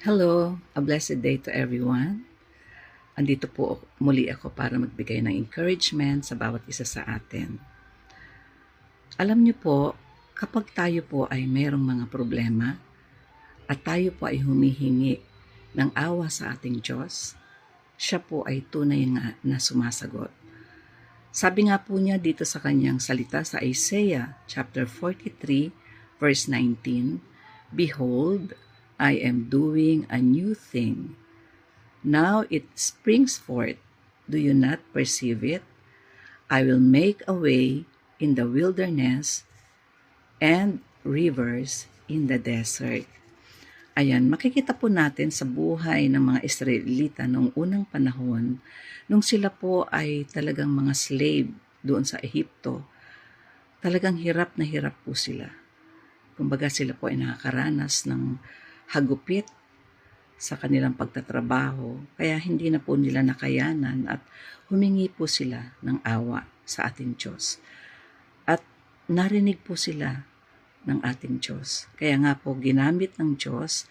Hello, a blessed day to everyone. Andito po muli ako para magbigay ng encouragement sa bawat isa sa atin. Alam niyo po, kapag tayo po ay mayroong mga problema at tayo po ay humihingi ng awa sa ating Diyos, siya po ay tunay nga na sumasagot. Sabi nga po niya dito sa kanyang salita sa Isaiah chapter 43 verse 19, Behold, I am doing a new thing. Now it springs forth. Do you not perceive it? I will make a way in the wilderness and rivers in the desert. Ayan, makikita po natin sa buhay ng mga Israelita noong unang panahon, nung sila po ay talagang mga slave doon sa Ehipto, talagang hirap na hirap po sila. Kumbaga sila po ay nakakaranas ng hagupit sa kanilang pagtatrabaho, kaya hindi na po nila nakayanan at humingi po sila ng awa sa ating Diyos. At narinig po sila ng ating Diyos. Kaya nga po ginamit ng Diyos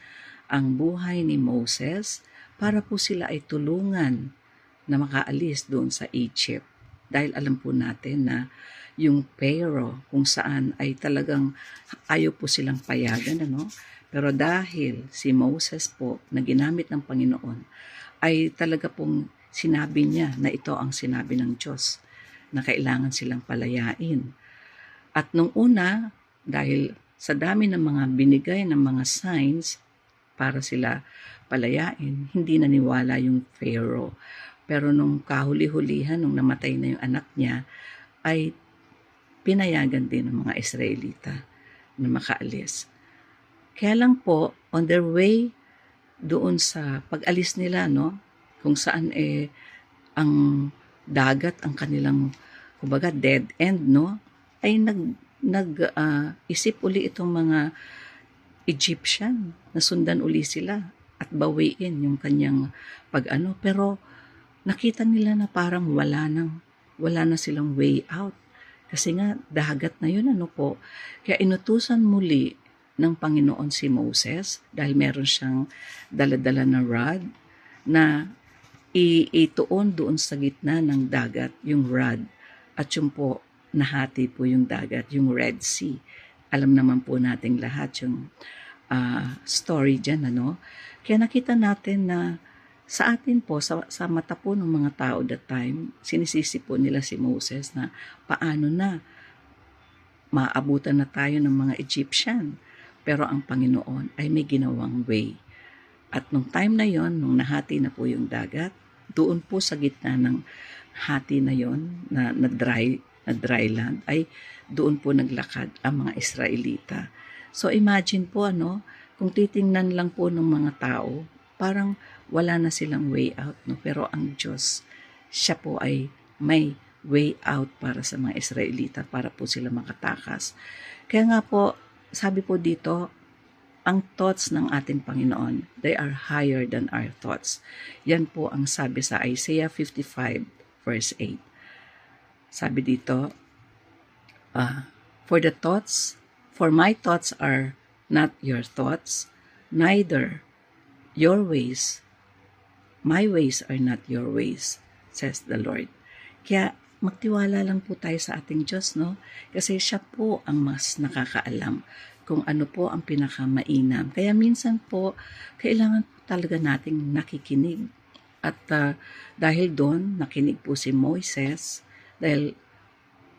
ang buhay ni Moses para po sila ay tulungan na makaalis doon sa Egypt. Dahil alam po natin na yung Pharaoh kung saan ay talagang ayaw po silang payagan, ano? Pero dahil si Moses po na ginamit ng Panginoon, ay talaga pong sinabi niya na ito ang sinabi ng Diyos na kailangan silang palayain. At nung una, dahil sa dami ng mga binigay ng mga signs para sila palayain, hindi naniwala yung Pharaoh. Pero nung kahuli-hulihan, nung namatay na yung anak niya, ay pinayagan din ng mga Israelita na makaalis. Kaya lang po, on their way doon sa pag-alis nila, no, kung saan eh ang dagat ang kanilang kumbaga dead end no ay nag nag uh, isip uli itong mga Egyptian na sundan uli sila at bawiin yung kanyang pag-ano pero nakita nila na parang wala nang wala na silang way out kasi nga dagat na yun ano po kaya inutusan muli ng Panginoon si Moses dahil meron siyang daladala na rod na ituon doon sa gitna ng dagat yung rod at yung po nahati po yung dagat, yung Red Sea. Alam naman po nating lahat yung uh, story dyan, ano? Kaya nakita natin na sa atin po, sa, sa mata po ng mga tao that time, sinisisi po nila si Moses na paano na maabutan na tayo ng mga Egyptian pero ang Panginoon ay may ginawang way. At nung time na yon, nung nahati na po yung dagat, doon po sa gitna ng hati na yon na, na dry na dry land ay doon po naglakad ang mga Israelita. So imagine po ano, kung titingnan lang po ng mga tao, parang wala na silang way out no pero ang Diyos siya po ay may way out para sa mga Israelita para po sila makatakas. Kaya nga po sabi po dito, ang thoughts ng ating Panginoon, they are higher than our thoughts. Yan po ang sabi sa Isaiah 55 verse 8. Sabi dito, uh, For the thoughts, for my thoughts are not your thoughts, neither your ways, my ways are not your ways, says the Lord. Kaya magtiwala lang po tayo sa ating Diyos, no? Kasi siya po ang mas nakakaalam kung ano po ang pinakamainam. Kaya minsan po, kailangan po talaga nating nakikinig. At uh, dahil doon, nakinig po si Moises, dahil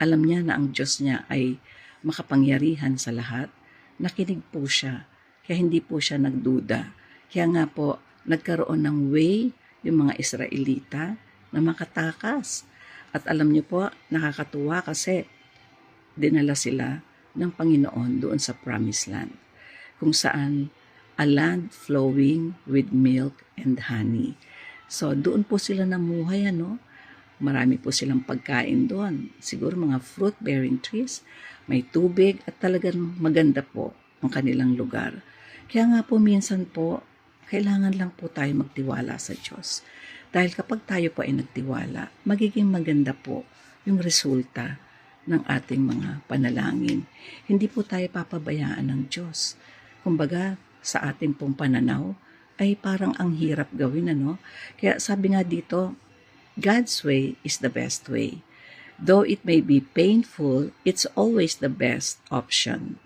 alam niya na ang Diyos niya ay makapangyarihan sa lahat, nakinig po siya. Kaya hindi po siya nagduda. Kaya nga po, nagkaroon ng way yung mga Israelita na makatakas at alam niyo po, nakakatuwa kasi dinala sila ng Panginoon doon sa Promised Land, kung saan a land flowing with milk and honey. So doon po sila namuhay, ano? Marami po silang pagkain doon. Siguro mga fruit-bearing trees, may tubig at talagang maganda po ang kanilang lugar. Kaya nga po minsan po, kailangan lang po tayo magtiwala sa Diyos. Dahil kapag tayo po ay nagtiwala, magiging maganda po yung resulta ng ating mga panalangin. Hindi po tayo papabayaan ng Diyos. Kumbaga, sa ating pong pananaw, ay parang ang hirap gawin, ano? Kaya sabi nga dito, God's way is the best way. Though it may be painful, it's always the best option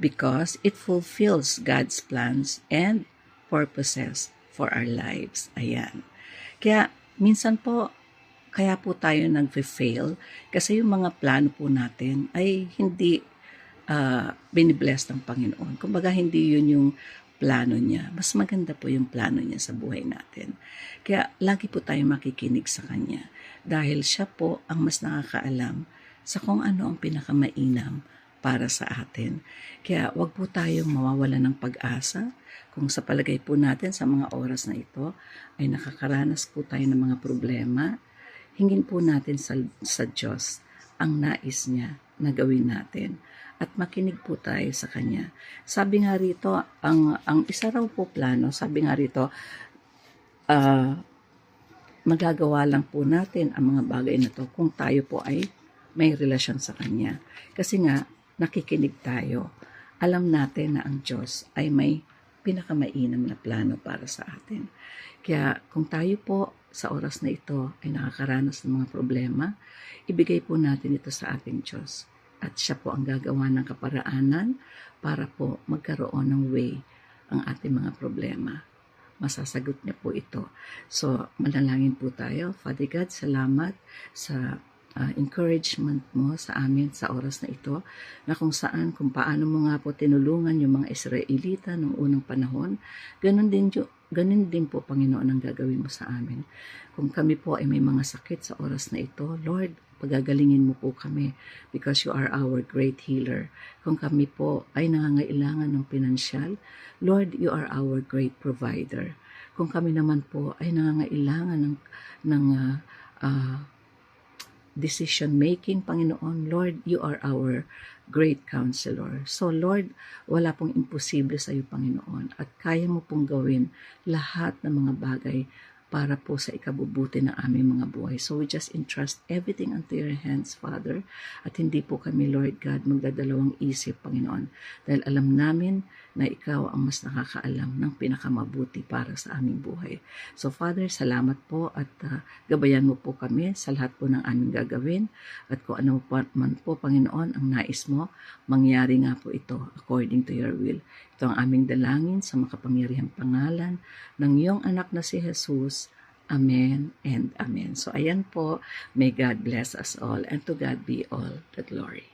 because it fulfills God's plans and purposes for our lives. Ayan. Kaya minsan po, kaya po tayo nag-fail kasi yung mga plano po natin ay hindi uh, binibless ng Panginoon. Kumbaga, hindi yun yung plano niya. Mas maganda po yung plano niya sa buhay natin. Kaya lagi po tayo makikinig sa Kanya dahil siya po ang mas nakakaalam sa kung ano ang pinakamainam para sa atin. Kaya wag po tayong mawawala ng pag-asa kung sa palagay po natin sa mga oras na ito ay nakakaranas po tayo ng mga problema, hingin po natin sa, sa Diyos ang nais niya na gawin natin at makinig po tayo sa kanya. Sabi nga rito, ang ang isa raw po plano, sabi nga rito, uh, magagawa lang po natin ang mga bagay na to kung tayo po ay may relasyon sa kanya. Kasi nga, nakikinig tayo. Alam natin na ang Diyos ay may pinakamainam na plano para sa atin. Kaya kung tayo po sa oras na ito ay nakakaranas ng mga problema, ibigay po natin ito sa ating Diyos at siya po ang gagawa ng kaparaanan para po magkaroon ng way ang ating mga problema. Masasagot niya po ito. So, manalangin po tayo. Father God, salamat sa uh, encouragement mo sa amin sa oras na ito na kung saan, kung paano mo nga po tinulungan yung mga Israelita noong unang panahon, ganun din, ganun din po, Panginoon, ang gagawin mo sa amin. Kung kami po ay may mga sakit sa oras na ito, Lord, pagagalingin mo po kami because you are our great healer. Kung kami po ay nangangailangan ng pinansyal, Lord, you are our great provider. Kung kami naman po ay nangangailangan ng, ng uh, uh, decision making, Panginoon, Lord, you are our great counselor. So Lord, wala pong imposible sa iyo, Panginoon, at kaya mo pong gawin lahat ng mga bagay para po sa ikabubuti ng aming mga buhay. So we just entrust everything unto your hands, Father. At hindi po kami, Lord God, magdadalawang isip, Panginoon. Dahil alam namin na ikaw ang mas nakakaalam ng pinakamabuti para sa aming buhay. So Father, salamat po at uh, gabayan mo po kami sa lahat po ng aming gagawin. At kung ano po, man po, Panginoon, ang nais mo, mangyari nga po ito according to your will. Ito ang aming dalangin sa makapangyarihang pangalan ng iyong anak na si Jesus. Amen and Amen. So ayan po, may God bless us all and to God be all the glory.